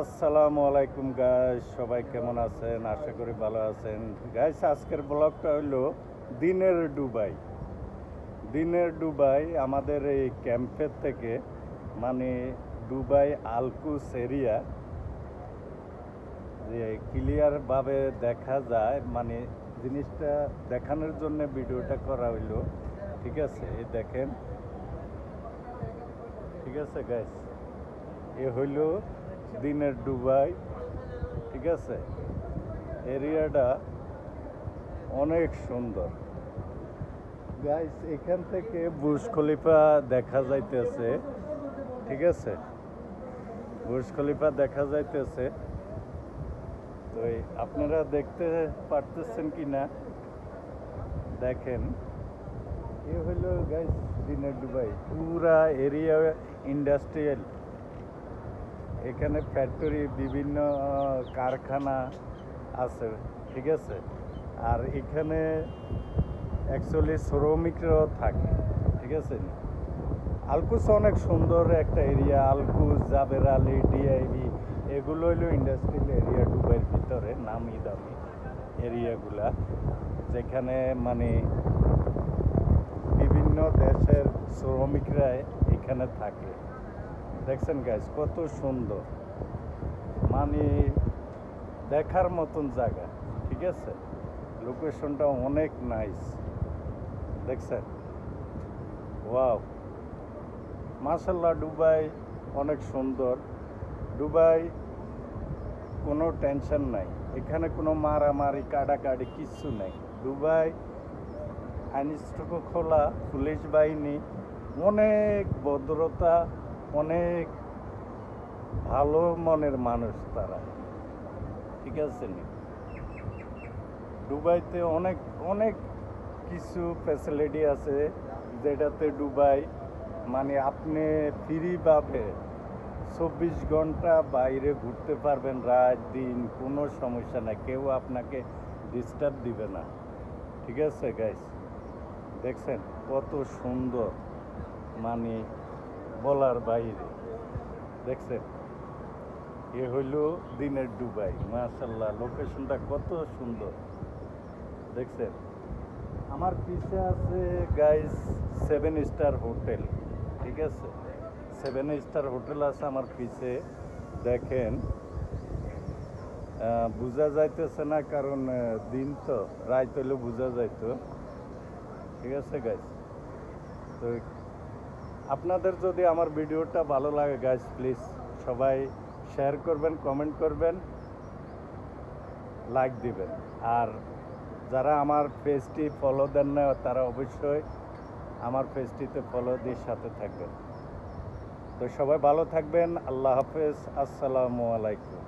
আসসালামু আলাইকুম গাইস সবাই কেমন আছেন? আশা করি ভালো আছেন। গাইস আজকের ব্লগটা হলো দিনের ডুবাই দিনের ডুবাই আমাদের এই ক্যাম্পের থেকে মানে দুবাই আলকুস এরিয়া, যে ক্লিয়ারভাবে দেখা যায় মানে জিনিসটা দেখানোর জন্য ভিডিওটা করা হইল। ঠিক আছে, এই দেখেন। ঠিক আছে গাইস এ হইল দিনের ডুবাই, ঠিক আছে? এরিয়াটা অনেক সুন্দর। গাইস এখান থেকে বুর্জ খলিফা দেখা যাইতেছে, ঠিক আছে? বুর্জ খলিফা দেখা যাইতেছে। তো আপনারা দেখতে পারতেছেন কি না দেখেন। এ হইল গাইস দিনের ডুবাই। পুরা এরিয়া ইন্ডাস্ট্রিয়াল এখানে ফ্যাক্টরি বিভিন্ন কারখানা আছে, ঠিক আছে? আর এখানে অ্যাকচুয়ালি শ্রমিকরাও থাকে, ঠিক আছে? আলকুস অনেক সুন্দর একটা এরিয়া আলকুস, জাবের আলী, ডিআইবি, এগুলো হলো ইন্ডাস্ট্রিয়াল এরিয়া দুবাইয়ের ভিতরে, নামি দামি এরিয়াগুলা যেখানে মানে বিভিন্ন দেশের শ্রমিকরা এখানে থাকে। দেখছেন গাইজ কত সুন্দর। মানে দেখার মতন জায়গা, ঠিক আছে? লোকেশনটা অনেক নাইস দেখছেন? ওয়াও মাসাল্লাহ দুবাই অনেক সুন্দর। দুবাই কোনো টেনশন নাই। এখানে কোনো মারামারি, কাটাকাটি কিচ্ছু নেই। দুবাই আইন খোলা, পুলিশ বাহিনী, অনেক ভদ্রতা অনেক ভালো মনের মানুষ তারা। ঠিক আছে নি? দুবাইতে অনেক অনেক কিছু ফ্যাসিলিটি আছে যেটাতে দুবাই মানে আপনি ফ্রিভাবে চব্বিশ ঘণ্টা বাইরে ঘুরতে পারবেন রাত, দিন, কোনো সমস্যা নাই। কেউ আপনাকে ডিস্টার্ব দিবে না। ঠিক আছে গাইস দেখছেন কত সুন্দর মানে বলার বাইরে। দেখছেন? এ হইল দিনের দুবাই মাশাল্লাহ লোকেশনটা কত সুন্দর। দেখছেন? আমার পিছে আছে গাইস সেভেন স্টার হোটেল ঠিক আছে? সেভেন স্টার হোটেল আছে আমার পিছে। দেখেন বোঝা যাইতেছে না কারণ দিন তো, রাত হইলে বোঝা যাইতো। ঠিক আছে গাইস তো আপনাদের যদি আমার ভিডিওটা ভালো লাগে গাইস প্লিজ সবাই শেয়ার করবেন কমেন্ট করবেন লাইক দিবেন। আর যারা আমার পেজটি ফলো দেন না তারা অবশ্যই আমার পেজটিতে ফলো দিয়ে সাথে থাকবেন। তো সবাই ভালো থাকবেন, আল্লাহ হাফেজ, আসসালামু আলাইকুম।